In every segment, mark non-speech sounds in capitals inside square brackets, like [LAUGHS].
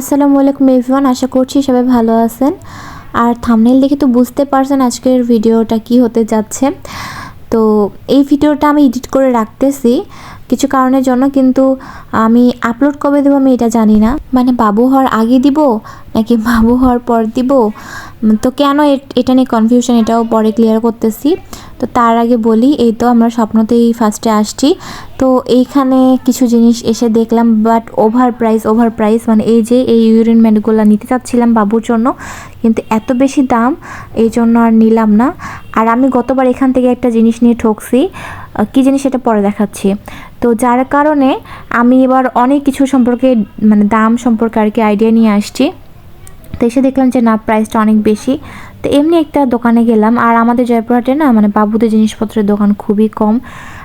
আসসালামু আলাইকুম এভরিওয়ান, আশা করছি সবাই ভালো আছেন। আর থামনেল দেখে তো বুঝতে পারছেন আজকের ভিডিওটা কি হতে যাচ্ছে। তো এই ভিডিওটা আমি এডিট করে রাখতেছি, কিছু কারণের জন্য কিন্তু আমি আপলোড কবে দেবো আমি এটা জানি না। মানে বাবু হওয়ার আগে দিব, নাকি বাবু হওয়ার পর দিব? তো কেন এটা নিয়ে কনফিউশন এটাও পরে ক্লিয়ার করতেছি। তো তার আগে বলি, এই তো আমরা স্বপ্নতেই ফার্স্টে আসছি। তো এইখানে কিছু জিনিস এসে দেখলাম but over price over price মানে এই যে এই ইউরিন ম্যাটগুলো নিতে চাচ্ছিলাম বাবুর জন্য, কিন্তু এত বেশি দাম, এই জন্য আর নিলাম না। আর আমি গতবার এখান থেকে একটা জিনিস নিয়ে ঠকছি কী জিনিস সেটা পরে দেখাচ্ছি। তো যার কারণে আমি এবার অনেক কিছু সম্পর্কে মানে দাম সম্পর্কে আর কি আইডিয়া নিয়ে আসছি। তো এসে দেখলাম যে, না প্রাইসটা অনেক বেশি। তো এমনি একটা দোকানে গেলাম। আর আমাদের জয়পুরহাটে না মানে বাবুদের জিনিসপত্রের দোকান খুবই কম।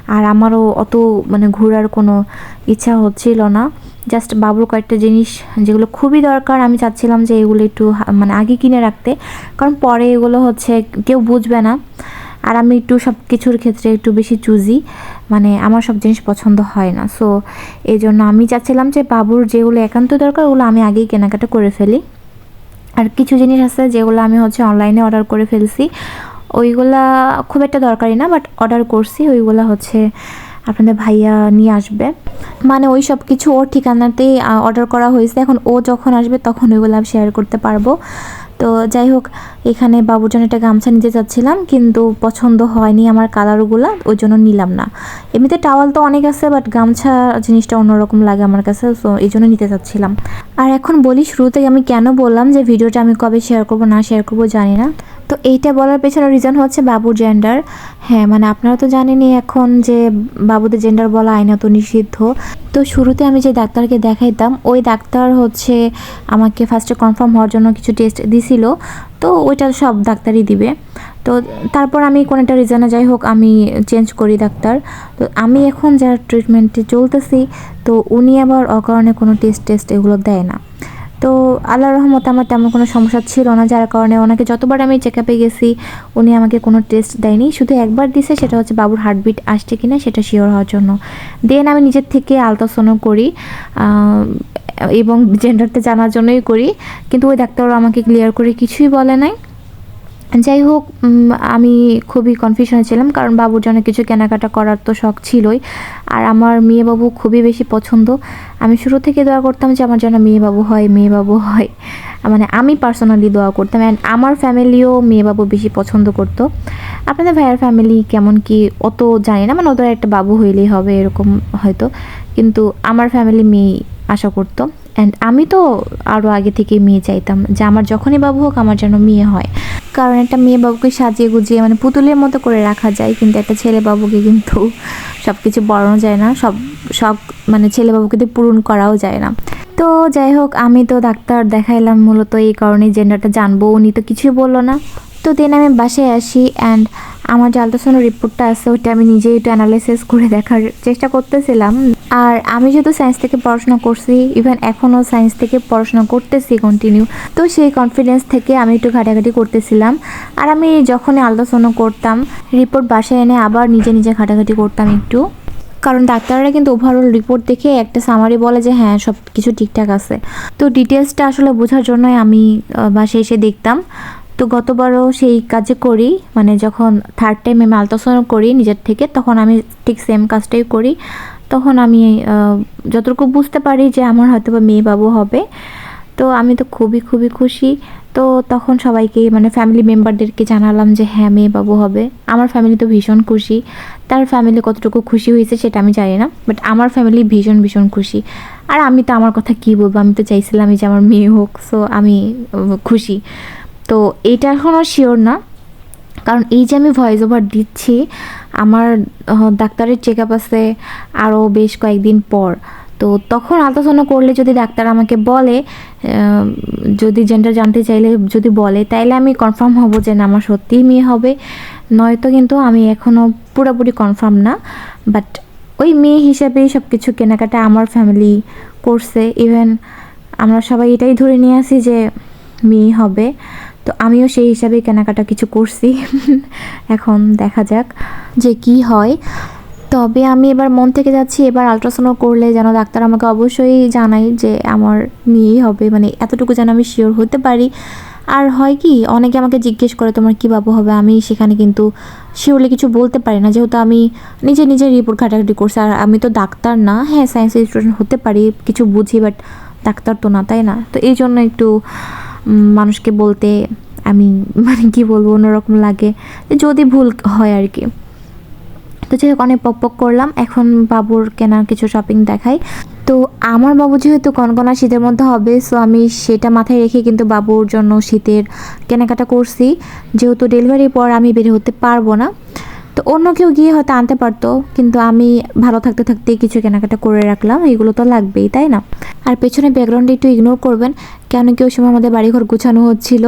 আর আমারও অত মানে ঘোরার কোনো ইচ্ছা হচ্ছিল না। জাস্ট বাবুর কয়েকটা জিনিস যেগুলো খুবই দরকার, আমি চাচ্ছিলাম যে এগুলো একটু মানে আগে কিনে রাখতে। কারণ পরে এগুলো হচ্ছে, কেউ বুঝবে না। আর আমি একটু সব কিছুর ক্ষেত্রে একটু বেশি চুজি মানে আমার সব জিনিস পছন্দ হয় না। সো এই জন্য আমি চাচ্ছিলাম যে, বাবুর যেগুলো একান্ত দরকার, ওগুলো আমি আগেই কেনাকাটা করে ফেলি। আর কিছু জিনিস আছে যেগুলো আমি হচ্ছে অনলাইনে অর্ডার করে ফেলছি। ওইগুলা খুব একটা দরকারি না বাট অর্ডার করছি। ওইগুলা হচ্ছে আপনাদের ভাইয়া নিয়ে আসবে। মানে ওই সব কিছু ওর ঠিকানাতেই অর্ডার করা হয়েছে। এখন ও যখন আসবে তখন ওইগুলো আমি শেয়ার করতে পারব। তো যাই হোক, এখানে বাবুর একটা গামছা নিতে চাচ্ছিলাম কিন্তু পছন্দ হয়নি আমার কালারগুলো, ওই জন্য নিলাম না। এমনিতে টাওয়াল তো অনেক আছে বাট গামছা জিনিসটা অন্যরকম লাগে আমার কাছে সো এই জন্য নিতে চাচ্ছিলাম আর এখন বলি শুরুতে আমি কেন বললাম যে, ভিডিওটা আমি কবে শেয়ার করব, না শেয়ার করব জানি না। তো এইটা বলার পেছনে রিজন হচ্ছে বাবুর জেন্ডার হ্যাঁ মানে আপনারা তো জানেনই এখন যে বাবুদের জেন্ডার বলা আইনত নিষিদ্ধ। তো শুরুতে আমি যে ডাক্তারকে দেখাইতাম, ওই ডাক্তার হচ্ছে আমাকে ফার্স্টে কনফার্ম হওয়ার জন্য কিছু টেস্ট দিছিল। তো ওইটা সব ডাক্তারই দিবে। তো তারপর আমি কোনো একটা রিজনে যাই হোক, আমি চেঞ্জ করি ডাক্তার। তো আমি এখন যার ট্রিটমেন্টে চলতেছি, তো উনি আবার অকারণে কোনো টেস্ট টেস্ট এগুলো দেয় না। তো আল্লাহ রহমতে আমার তেমন কোনো সমস্যা ছিল না, যার কারণে ওনাকে যতবার আমি চেক আপে গেছি, উনি আমাকে কোনো টেস্ট দেয়নি। শুধু একবার দিছে, সেটা হচ্ছে বাবুর হার্টবিট আসছে কিনা, সেটা শিওর হওয়ার জন্য। দেন আমি নিজের থেকে আলতাসনও করি এবং জেন্ডারটা জানার জন্যই করি। কিন্তু ওই ডাক্তারও আমাকে ক্লিয়ার করে কিছুই বলে নাই। যাই হোক আমি খুবই কনফিউশনে ছিলাম, কারণ বাবুর জন্য কিছু কেনাকাটা করার তো শখ ছিলই। আর আমার মেয়ে বাবু খুবই বেশি পছন্দ। আমি শুরু থেকে দোয়া করতাম যে আমার জন্য মেয়ে বাবু হয় মেয়ে বাবু হয়। মানে আমি পার্সোনালি দোয়া করতাম অ্যান্ড আমার ফ্যামিলিও মেয়ে বাবু বেশি পছন্দ করতো। আপনাদের ভাইয়ের ফ্যামিলি কেমন কি, অত জানি না মানে ওদের একটা বাবু হইলেই হবে এরকম হয়তো। কিন্তু আমার ফ্যামিলি মেয়ে আশা করতো। অ্যান্ড আমি তো আরও আগে থেকে মেয়ে চাইতাম যে আমার যখনই বাবু হোক আমার যেন মেয়ে হয়। কারণ একটা মেয়ে বাবুকে সাজিয়ে গুজিয়ে মানে পুতুলের মতো করে রাখা যায়, কিন্তু একটা ছেলে বাবুকে কিন্তু সব কিছু বলানো যায় না, সব সব মানে ছেলে বাবুকে দিয়ে পূরণ করাও যায় না। তো যাই হোক, আমি তো ডাক্তার দেখাইলাম মূলত এই কারণে জেন্ডারটা জানব। উনি তো কিছুই বলল না। তো দেন আমি বাসায় আসি অ্যান্ড আমার যে আলট্রাসাউন্ড রিপোর্টটা আছে ওটা আমি নিজেই একটু অ্যানালাইসিস করে দেখার চেষ্টা করতেছিলাম। আর আমি যেহেতু সায়েন্স থেকে পড়াশোনা করছি ইভেন এখনও সায়েন্স থেকে পড়াশোনা করতেছি কন্টিনিউ তো সেই কনফিডেন্স থেকে আমি একটু ঘাটাঘাটি করতেছিলাম। আর আমি যখনই আলট্রাসাউন্ড করতাম রিপোর্ট বাসায় এনে আবার নিজে নিজে ঘাটাঘাটি করতাম একটু। কারণ ডাক্তাররা কিন্তু ওভারঅল রিপোর্ট দেখে একটা সামারি বলে যে হ্যাঁ সব কিছু ঠিকঠাক আছে। তো ডিটেলসটা আসলে বোঝার জন্যই আমি বাসায় এসে দেখতাম। তো গতবারও সেই কাজে করি মানে যখন থার্ড টাইম আমি আলট্রাসাউন্ড করি নিজের থেকে, তখন আমি ঠিক সেম কাজটাই করি। তখন আমি যতটুকু বুঝতে পারি যে আমার হয়তো বা মেয়ে বাবু হবে। তো আমি তো খুবই খুবই খুশি। তো তখন সবাইকে মানে ফ্যামিলি মেম্বারদেরকে জানালাম যে হ্যাঁ মেয়ে বাবু হবে। আমার ফ্যামিলি তো ভীষণ খুশি। তার ফ্যামিলি কতটুকু খুশি হয়েছে সেটা আমি জানি না বাট আমার ফ্যামিলি ভীষণ ভীষণ খুশি। আর আমি তো আমার কথা কী বলব? আমি তো চাইছিলামই যে আমার মেয়ে হোক সো আমি খুশি। তো এটা এখনও শিওর না। কারণ এই যে আমি ভয়েস ওভার দিচ্ছি, আমার ডাক্তারের চেক আপ আছে আরও বেশ কয়েকদিন পর। তো তখন আলোচনা করলে যদি ডাক্তার আমাকে বলে যদি জেন্ডার জানতে চাইলে যদি বলে, তাইলে আমি কনফার্ম হব যে না, আমার সত্যিই মেয়ে হবে। নয়তো কিন্তু আমি এখনও পুরোপুরি কনফার্ম না। বাট ওই মেয়ে হিসাবেই সব কিছু কেনাকাটা আমার ফ্যামিলি করছে। ইভেন আমরা সবাই এটাই ধরে নিয়ে আসি যে মেয়ে হবে। তো আমিও সেই হিসাবে কেনাকাটা কিছু করছি। এখন দেখা যাক যে কি হয়। তবে আমি এবার মন থেকে যাচ্ছি, এবার আলট্রাসাউন্ড করলে যেন ডাক্তার আমাকে অবশ্যই জানাই যে আমার মেয়েই হবে মানে এতটুকু যেন আমি শিওর হতে পারি। আর হয় কি, অনেকে আমাকে জিজ্ঞেস করে তোমার কী বাবু হবে, আমি সেখানে কিন্তু শিওরলি কিছু বলতে পারি না। যেহেতু আমি নিজে নিজে রিপোর্ট ঘাটাঘাটি করছি, আর আমি তো ডাক্তার না হ্যাঁ সায়েন্স স্টুডেন্ট হতে পারি, কিছু বুঝি বাট ডাক্তার তো না, তাই না? তো এই জন্য একটু মানুষকে বলতে, আমি মানে কি বলব, অন্যরকম লাগে। যদি ভুল হয় আর কি। তো যাই হোক, অনেক পক করলাম। এখন বাবুর কেনার কিছু শপিং দেখাই। তো আমার বাবু যেহেতু কনকনা শীতের মধ্যে হবে সো আমি সেটা মাথায় রেখে কিন্তু বাবুর জন্য শীতের কেনাকাটা করছি। যেহেতু ডেলিভারির পর আমি বের হতে পারব না। তো অন্য কেউ গিয়ে হয়তো আনতে পারতো, কিন্তু আমি ভালো থাকতে থাকতে কিছু কেনাকাটা করে রাখলাম। এগুলো তো লাগবেই, তাই না? আর পেছনে ব্যাকগ্রাউন্ডে একটু ইগনোর করবেন। কেন কি ওই সময় আমাদের বাড়িঘর গুছানো হচ্ছিল?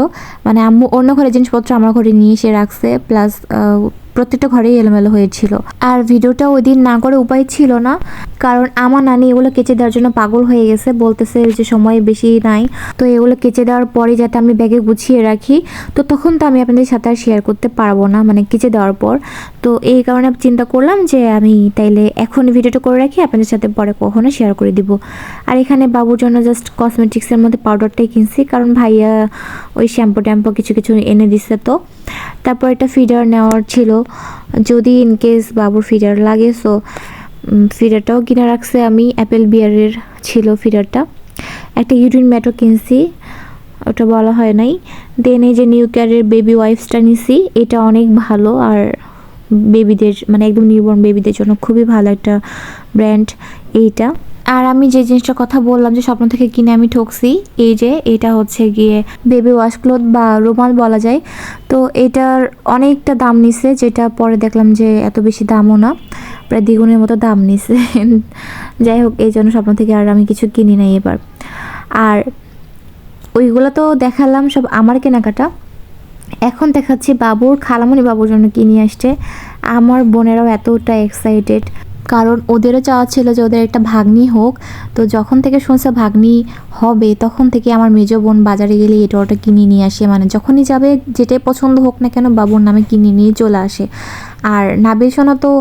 মানে আম্মু অন্য ঘরে জিনিসপত্র আমার ঘরে নিয়ে এসে রাখছে প্লাস প্রত্যেকটা ঘরেই এলোমেলো হয়েছিল। আর ভিডিওটা ওই দিন না করে উপায় ছিল না, কারণ আমার নানি এগুলো কেচে দেওয়ার জন্য পাগল হয়ে গেছে, বলতেছে যে সময় বেশি নাই। তো এগুলো কেচে দেওয়ার পরে যাতে আমি ব্যাগে গুছিয়ে রাখি, তো তখন তো আমি আপনাদের সাথে আর শেয়ার করতে পারব না মানে কেচে দেওয়ার পর। তো এই কারণে চিন্তা করলাম যে আমি তাইলে এখন ভিডিওটা করে রাখি, আপনাদের সাথে পরে কখনো শেয়ার করে দিব। আর এখানে বাবুর জন্য জাস্ট কসমেটিক্সের মধ্যে পাউডারটাই কিনছি, কারণ ভাইয়া ওই শ্যাম্পু ট্যাম্পু কিছু কিছু এনে দিচ্ছে তো। তারপর একটা ফিডার নেওয়ার ছিল। যদি ইন কেস বাবুর ফিডার লাগে সো ফিডারটাও কিনে রাখছে। আমি অ্যাপেল বিয়ারের ছিল ফিডারটা একটা ইউরিন ম্যাটও কিনছি, ওটা বলা হয় নাই। দেন এই যে নিউ কেয়ারের বেবি ওয়াইফসটা নিছি, এটা অনেক ভালো। আর বেবিদের মানে একদম নিউবর্ন বেবিদের জন্য খুবই ভালো একটা ব্র্যান্ড এইটা। আর আমি যে জিনিসটার কথা বললাম যে স্বপ্ন থেকে কিনে আমি ঠকছি, এই যে এটা হচ্ছে গিয়ে বেবি ওয়াশ ক্লোথ বা রুমাল বলা যায়। তো এটার অনেকটা দাম নিছে, যেটা পরে দেখলাম যে এত বেশি দামও না, প্রায় দ্বিগুণের মতো দাম নিছে। [LAUGHS] যাই হোক, এই জন্য স্বপ্ন থেকে আর আমি কিছু কিনি নাই এবার। আর ওইগুলো তো দেখালাম, সব আমার কেনাকাটা। এখন দেখাচ্ছি বাবুর খালামনি বাবুর জন্য কিনে আসছে। আমার বোনেরাও এতটা এক্সাইটেড কারণ ওদেরও চাওয়া ছিল যে ওদের একটা ভাগ্নি হোক। তো যখন থেকে শুনছে ভাগ্নি হবে, তখন থেকে আমার মেজ বোন বাজারে গেলে এটা ওটা কিনে নিয়ে আসে। মানে যখনই যাবে, যেটাই পছন্দ হোক না কেন বাবুর নামে কিনে নিয়ে চলে আসে। আর নাবিল সোনা তো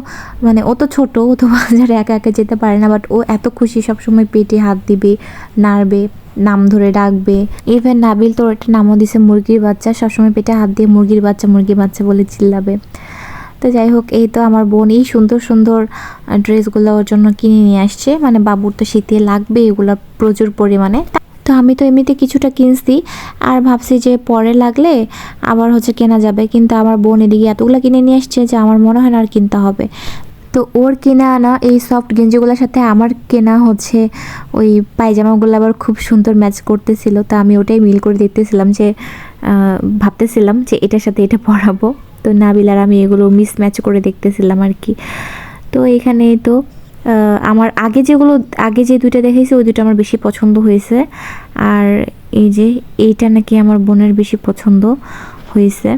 মানে ও তো ছোটো, ও তো [LAUGHS] বাজারে একা একা যেতে পারে না বাট ও এত খুশি সবসময় পেটে হাত দিবে, নাড়বে, নাম ধরে ডাকবে। ইভেন নাবিল তো একটা নামও দিছে, মুরগির বাচ্চা, সবসময় পেটে হাত দিয়ে মুরগির বাচ্চা মুরগির বাচ্চা বলে চিল্লাবে। তো যাই হোক, এই তো আমার বোন এই সুন্দর সুন্দর ড্রেসগুলো ওর জন্য কিনে নিয়ে আসছে। মানে বাবুর তো শীতে লাগবে, এগুলো প্রচুর পরিমাণে। তো আমি তো এমনিতে কিছুটা কিনছি, আর ভাবছি যে পরে লাগলে আবার হচ্ছে কেনা যাবে। কিন্তু আমার বোন এদিকে এতগুলো কিনে নিয়ে আসছে যে আমার মনে হয় না আর কিনতে হবে। তো ওর কেনা আনা এই সফট গেঞ্জিগুলোর সাথে আমার কেনা হচ্ছে, ওই পায়জামাগুলো আবার খুব সুন্দর ম্যাচ করতেছিল। তো আমি ওটাই মিল করে দেখতেছিলাম যে ভাবতেছিলাম যে এটার সাথে এটা পরাবো। তো নাবিল আর আমি এগুলো মিস ম্যাচ করে দেখতেছিলাম আর কি। তো এখানে তো আমার আগে যেগুলো, আগে যে দুইটা দেখেছি ওই দুটো আমার বেশি পছন্দ হয়েছে। আর এই যে এইটা নাকি আমার বোনের বেশি পছন্দ হয়েছে।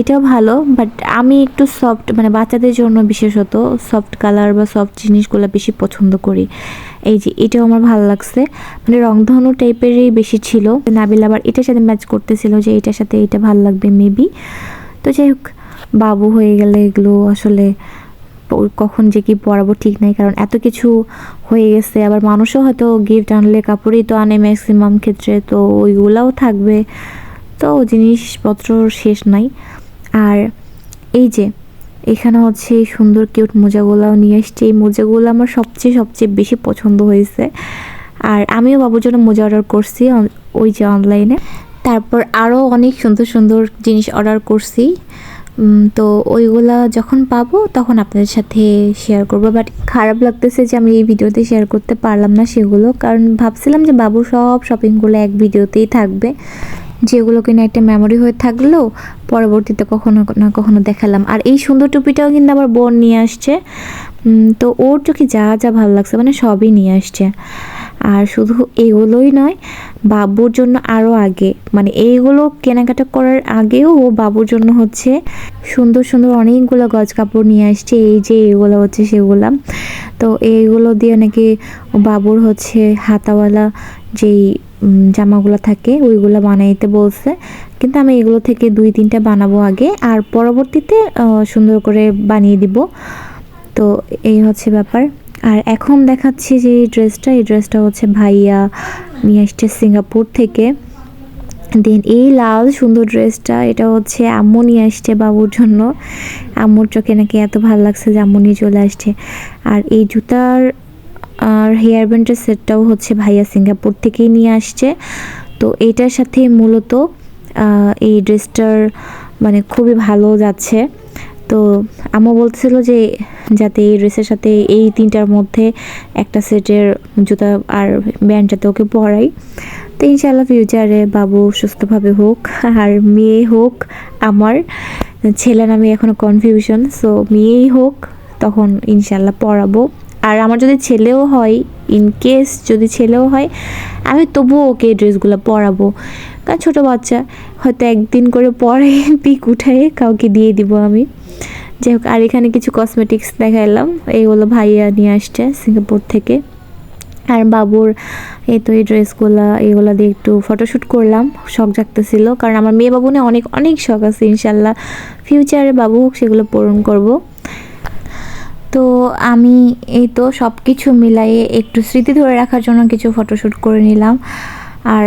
এটাও ভালো বাট আমি একটু সফট মানে বাচ্চাদের জন্য বিশেষত সফট কালার বা সফট জিনিসগুলো বেশি পছন্দ করি। এই যে এটাও আমার ভালো লাগছে। মানে রংধনু টাইপেরই বেশি ছিল। নাবিল আবার এটার সাথে ম্যাচ করতেছিল যে এটার সাথে এটা ভালো লাগবে মেবি তো যাই হোক, বাবু হয়ে গেলে এগুলো আসলে কখন যে কি পরাবো ঠিক নাই, কারণ এত কিছু হয়ে গেছে। আবার মানুষও হয়তো গিফট আনলে, কাপড়ই তো আনে ম্যাক্সিমাম ক্ষেত্রে, তো ওইগুলাও থাকবে। তো জিনিসপত্র শেষ নাই। আর এই যে, এখানে হচ্ছে সুন্দর কিউট মোজাগুলাও নিয়ে এসছে এই মোজাগুলো আমার সবচেয়ে সবচেয়ে বেশি পছন্দ হয়েছে। আর আমিও বাবুর জন্য মোজা অর্ডার করছি ওই যে অনলাইনে তারপর আরও অনেক সুন্দর সুন্দর জিনিস অর্ডার করছি। তো ওইগুলা যখন পাবো তখন আপনাদের সাথে শেয়ার করব। বাট খারাপ লাগতেছে যে আমি এই ভিডিওতে শেয়ার করতে পারলাম না সেগুলো। কারণ ভাবছিলাম যে বাবু সব শপিংগুলো এক ভিডিওতেই থাকবে। যেগুলো কিনা একটা মেমোরি হয়ে থাকলেও পরবর্তীতে কখনো না কখনো দেখালাম। আর এই সুন্দর টুপিটাও কিন্তু আমার বোন নিয়ে আসছে। তো ওর চোখে যা যা ভালো লাগছে মানে সবই নিয়ে আসছে। আর শুধু এগুলোই নয়, বাবুর জন্য আরও আগে। মানে এইগুলো কেনাকাটা করার আগেও ও বাবুর জন্য হচ্ছে সুন্দর সুন্দর অনেকগুলো গজ কাপড় নিয়ে আসছে, এই যে এগুলো হচ্ছে সেগুলা। তো এইগুলো দিয়ে নাকি বাবুর হচ্ছে হাতাওয়ালা যেই জামাগুলো থাকে, ওইগুলো বানাইতে বলছে। কিন্তু আমি এগুলো থেকে দুই তিনটা বানাবো আগে, আর পরবর্তীতে সুন্দর করে বানিয়ে দিব। তো এই হচ্ছে ব্যাপার। আর এখন দেখাচ্ছি যে এই ড্রেসটা এই ড্রেসটা হচ্ছে ভাইয়া নিয়ে আসছে সিঙ্গাপুর থেকে। দেন এই লাল সুন্দর ড্রেসটা, এটা হচ্ছে আম্মু নিয়ে আসছে বাবুর জন্য। আম্মুর চোখে নাকি এত ভালো লাগছে যে আম্মু নিয়ে চলে আসছে। আর এই জুতার, আর হেয়ার ব্যান্ডের সেটটাও হচ্ছে ভাইয়া সিঙ্গাপুর থেকেই নিয়ে আসছে। তো এটার সাথে মূলত এই ড্রেসটার মানে খুবই ভালো যাচ্ছে। তো আম্মু বলছিল যে যাতে এই ড্রেসের সাথে এই তিনটার মধ্যে একটা সেটের জুতা আর ব্যান্ডটাতে ওকে পরাই। তো ইনশাআল্লাহ ফিউচারে বাবু সুস্থভাবে হোক, আর মেয়ে হোক, আমার ছেলে নামে এখনও কনফিউশন সো মেয়েই হোক, তখন ইনশাল্লাহ পড়াবো আর আমার যদি ছেলেও হয় ইন কেস যদি ছেলেও হয়, আমি তবুও ওকে ড্রেসগুলো পরাবো। কারণ ছোটো বাচ্চা, হয়তো একদিন করে পরে [LAUGHS] পিক উঠায়ে কাউকে দিয়ে দিব আমি। যাই হোক, আর এখানে কিছু কসমেটিক্স দেখাইলাম। এইগুলো ভাইয়া নিয়ে আসছে সিঙ্গাপুর থেকে। আর বাবুর এই তো এই ড্রেসগুলো, এগুলো দিয়ে একটু ফটোশ্যুট করলাম। শখ জাগতেছিল। কারণ আমার মেয়ে বাবু অনেক অনেক শখ আছে, ইনশাল্লাহ। ফিউচারে বাবু হোক, সেগুলো পূরণ করব। তো আমি এই তো সব কিছু মিলাইয়ে একটু স্মৃতি ধরে রাখার জন্য কিছু ফটোশ্যুট করে নিলাম। আর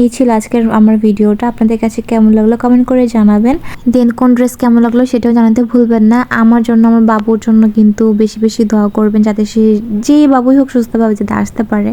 এই ছিল আজকের আমার ভিডিওটা। আপনাদের কাছে কেমন লাগল কমেন্ট করে জানাবেন। দেন কোন ড্রেস কেমন লাগল সেটাও জানাতে ভুলবেন না। আমার জন্য, আমার বাবুর জন্য কিন্তু বেশি বেশি দোয়া করবেন যাতে সে যেই বাবুই হোক সুস্থভাবে যাতে আসতে পারে।